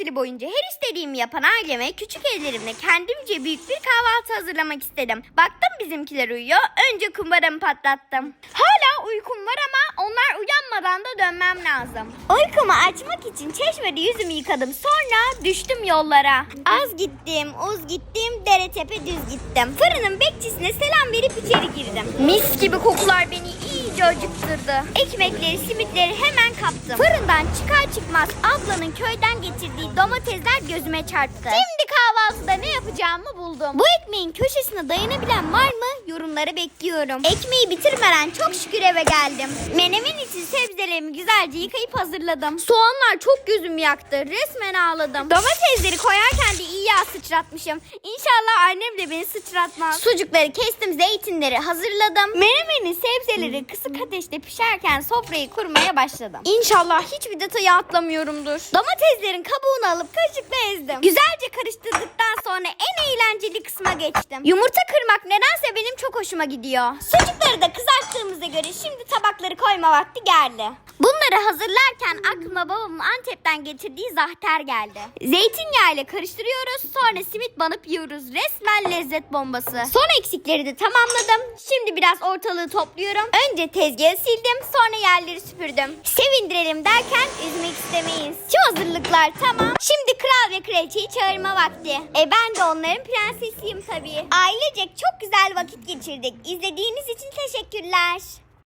tatili boyunca her istediğimi yapan aileme küçük ellerimle kendimce büyük bir kahvaltı hazırlamak istedim. Baktım bizimkiler uyuyor. Önce kumbaramı patlattım. Hala uykum var ama onlar uyanmadan da dönmem lazım. Uykumu açmak için çeşmede yüzümü yıkadım. Sonra düştüm yollara. Az gittim, uz gittim, dere tepe düz gittim. Fırının bekçisine selam verip içeri girdim. Mis gibi kokular beni iyice acıktırdı. Ekmekleri, simitleri hemen kaptım. Fırından çıkar çıkmaz ablanın köyden getirdiği domatesler gözüme çarptı. Şimdi kahvaltıda ne yapacağımı buldum. Bu ekmeğin köşesine dayanabilen var mı? Yorumları bekliyorum. Ekmeği bitirmeden çok şükür eve geldim. Menemen için sebzelerimi güzelce yıkayıp hazırladım. Soğanlar çok gözümü yaktı. Resmen ağladım. Domatesleri koyarken sıçratmışım. İnşallah annem de beni sıçratmaz. Sucukları kestim, zeytinleri hazırladım. Menemenin sebzeleri kısık ateşte pişerken sofrayı kurmaya başladım. İnşallah hiçbir detayı atlamıyorumdur. Domateslerin kabuğunu alıp kaşıkla ezdim. Güzelce karıştırdıktan sonra en eğlenceli kısma geçtim. Yumurta kırmak nedense benim çok hoşuma gidiyor. Sucukları da kızarttığımıza göre şimdi tabakları koyma vakti geldi. Bunları hazırlarken aklıma babamın Antep'ten getirdiği zahter geldi. Zeytinyağı ile karıştırıyoruz sonra simit banıp yiyoruz. Resmen lezzet bombası. Son eksikleri de tamamladım. Şimdi biraz ortalığı topluyorum. Önce tezgahı sildim sonra yerleri süpürdüm. Sevindirelim derken üzmek istemeyiz. Şu hazırlıklar tamam. Şimdi kral ve kraliçeyi çağırma vakti. E ben de onların prensesiyim tabii. Ailecek çok güzel vakit geçirdik. İzlediğiniz için teşekkürler.